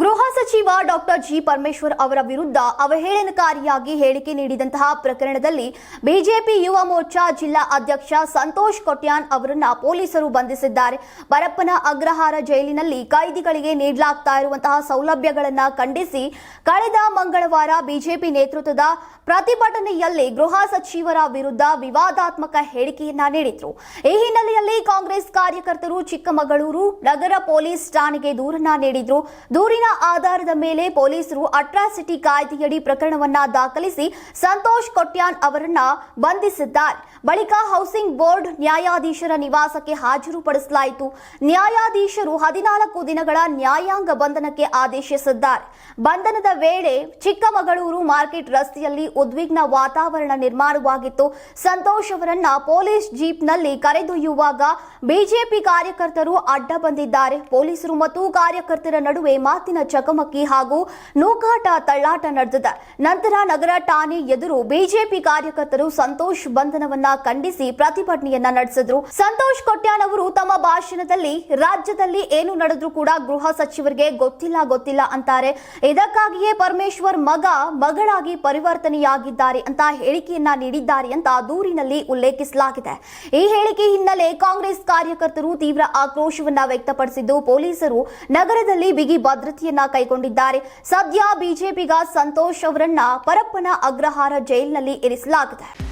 ಗೃಹ ಸಚಿವ doctor G Parameshwar ಅವರ ವಿರುದ್ಧ ಅವಹೇಳನಕಾರಿಯಾಗಿ ಹೇಳಿಕೆ ನೀಡಿದಂತಹ ಪ್ರಕರಣದಲ್ಲಿ ಬಿಜೆಪಿ ಯುವ ಮೋರ್ಚಾ ಜಿಲ್ಲಾ ಅಧ್ಯಕ್ಷ ಸಂತೋಷ್ ಕೊಟ್ಯಾನ್ ಅವರನ್ನ ಪೊಲೀಸರು ಬಂಧಿಸಿದ್ದಾರೆ. ಬರಪ್ಪನ ಅಗ್ರಹಾರ ಜೈಲಿನಲ್ಲಿ ಕೈದಿಗಳಿಗೆ ನೀಡಲಾಗ್ತಾ ಇರುವಂತಹ ಸೌಲಭ್ಯಗಳನ್ನು ಖಂಡಿಸಿ ಕಳೆದ ಮಂಗಳವಾರ ಬಿಜೆಪಿ ನೇತೃತ್ವದ ಪ್ರತಿಭಟನೆಯಲ್ಲಿ ಗೃಹ ಸಚಿವರ ವಿರುದ್ಧ ವಿವಾದಾತ್ಮಕ ಹೇಳಿಕೆಯನ್ನ ನೀಡಿದ್ರು. ಈ ಹಿನ್ನೆಲೆಯಲ್ಲಿ ಕಾಂಗ್ರೆಸ್ ಕಾರ್ಯಕರ್ತರು ಚಿಕ್ಕಮಗಳೂರು ನಗರ ಪೊಲೀಸ್ ಠಾಣೆಗೆ ದೂರನ್ನ ನೀಡಿದ್ರು. ದೂರಿನ ಆಧಾರದ ಮೇಲೆ ಪೊಲೀಸರು ಅಟ್ರಾಸಿಟಿ ಕಾಯ್ದೆಯಡಿ ಪ್ರಕರಣವನ್ನ ದಾಖಲಿಸಿ ಸಂತೋಷ್ ಕೊಟ್ಯಾನ್ ಅವರನ್ನ ಬಂಧಿಸಿದ್ದಾರೆ. ಬಳಿಕ ಹೌಸಿಂಗ್ ಬೋರ್ಡ್ ನ್ಯಾಯಾಧೀಶರ ನಿವಾಸಕ್ಕೆ ಹಾಜರುಪಡಿಸಲಾಯಿತು. ನ್ಯಾಯಾಧೀಶರು ಹದಿನಾಲ್ಕು ದಿನಗಳ ನ್ಯಾಯಾಂಗ ಬಂಧನಕ್ಕೆ ಆದೇಶಿಸಿದ್ದಾರೆ. ಬಂಧನದ ವೇಳೆ ಚಿಕ್ಕಮಗಳೂರು ಮಾರ್ಕೆಟ್ ರಸ್ತೆಯಲ್ಲಿ ಉದ್ವಿಗ್ನ ವಾತಾವರಣ ನಿರ್ಮಾಣವಾಗಿತ್ತು. ಸಂತೋಷ್ ಅವರನ್ನ ಪೊಲೀಸ್ ಜೀಪ್ನಲ್ಲಿ ಕರೆದೊಯ್ಯುವಾಗ ಬಿಜೆಪಿ ಕಾರ್ಯಕರ್ತರು ಅಡ್ಡ ಬಂದಿದ್ದಾರೆ. ಪೊಲೀಸರು ಮತ್ತು ಕಾರ್ಯಕರ್ತರ ನಡುವೆ ಮಾತಿನ ಚಕಮಕಿ ಹಾಗೂ ನೂಕಾಟ ತಳ್ಳಾಟ ನಡೆದಿದೆ. ನಂತರ ನಗರ ಠಾಣೆ ಎದುರು ಬಿಜೆಪಿ ಕಾರ್ಯಕರ್ತರು ಸಂತೋಷ್ ಬಂಧನವನ್ನ ಖಂಡಿಸಿ ಪ್ರತಿಭಟನೆಯನ್ನ ನಡೆಸಿದ್ರು. ಸಂತೋಷ್ ಕೊಟ್ಯಾನ್ ಅವರು ತಮ್ಮ ಭಾಷಣದಲ್ಲಿ, ರಾಜ್ಯದಲ್ಲಿ ಏನು ನಡೆದ್ರೂ ಕೂಡ ಗೃಹ ಸಚಿವರಿಗೆ ಗೊತ್ತಿಲ್ಲ ಗೊತ್ತಿಲ್ಲ ಅಂತಾರೆ. ಇದಕ್ಕಾಗಿಯೇ ಪರಮೇಶ್ವರ್ ಮಗ, ಮಗಳಾಗಿ ಪರಿವರ್ತನೆಯಾಗಿದ್ದಾರೆ ಅಂತ ಹೇಳಿಕೆಯನ್ನ ನೀಡಿದ್ದಾರೆ ಅಂತ ದೂರಿನಲ್ಲಿ ಉಲ್ಲೇಖಿಸಲಾಗಿದೆ. ಈ ಹೇಳಿಕೆ ಹಿನ್ನೆಲೆ ಕಾಂಗ್ರೆಸ್ ಕಾರ್ಯಕರ್ತರು ತೀವ್ರ ಆಕ್ರೋಶವನ್ನ ವ್ಯಕ್ತಪಡಿಸಿದ್ದು, ಪೊಲೀಸರು ನಗರದಲ್ಲಿ ಬಿಗಿ ಭದ್ರತೆಯನ್ನ ಕೈಗೊಂಡಿದ್ದಾರೆ. ಸದ್ಯ ಬಿಜೆಪಿಗ ಸಂತೋಷ್ ಅವರನ್ನ ಪರಪ್ಪನ ಅಗ್ರಹಾರ ಜೈಲಿನಲ್ಲಿ ಇರಿಸಲಾಗಿದೆ.